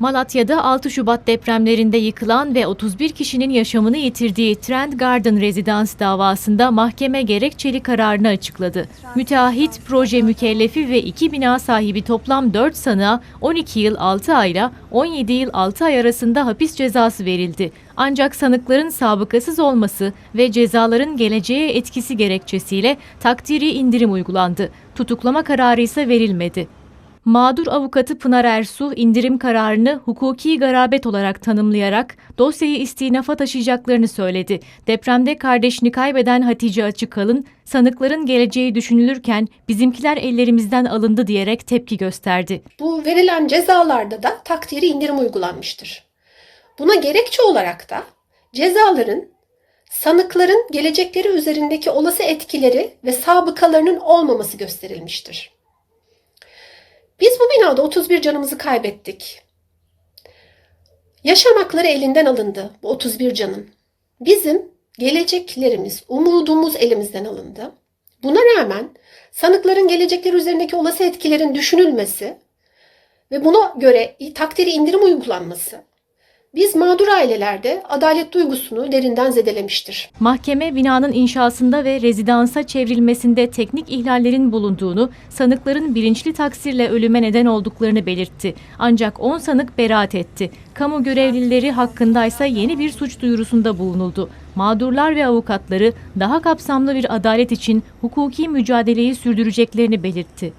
Malatya'da 6 Şubat depremlerinde yıkılan ve 31 kişinin yaşamını yitirdiği Trend Garden Rezidans davasında mahkeme gerekçeli kararını açıkladı. Müteahhit, proje mükellefi ve iki bina sahibi toplam 4 sanığa 12 yıl 6 ayla 17 yıl 6 ay arasında hapis cezası verildi. Ancak sanıkların sabıkasız olması ve cezaların geleceğe etkisi gerekçesiyle takdiri indirim uygulandı. Tutuklama kararı ise verilmedi. Mağdur avukatı Pınar Ersu indirim kararını hukuki garabet olarak tanımlayarak dosyayı istinafa taşıyacaklarını söyledi. Depremde kardeşini kaybeden Hatice Açıkalın sanıkların geleceği düşünülürken bizimkiler ellerimizden alındı diyerek tepki gösterdi. Bu verilen cezalarda da takdiri indirim uygulanmıştır. Buna gerekçe olarak da cezaların sanıkların gelecekleri üzerindeki olası etkileri ve sabıkalarının olmaması gösterilmiştir. Biz bu binada 31 canımızı kaybettik. Yaşam hakları elinden alındı bu 31 canın. Bizim geleceklerimiz, umudumuz elimizden alındı. Buna rağmen sanıkların gelecekleri üzerindeki olası etkilerin düşünülmesi ve buna göre takdiri indirim uygulanması biz mağdur ailelerde adalet duygusunu derinden zedelemiştir. Mahkeme binanın inşasında ve rezidansa çevrilmesinde teknik ihlallerin bulunduğunu, sanıkların bilinçli taksirle ölüme neden olduklarını belirtti. Ancak 10 sanık beraat etti. Kamu görevlileri hakkındaysa yeni bir suç duyurusunda bulunuldu. Mağdurlar ve avukatları daha kapsamlı bir adalet için hukuki mücadeleyi sürdüreceklerini belirtti.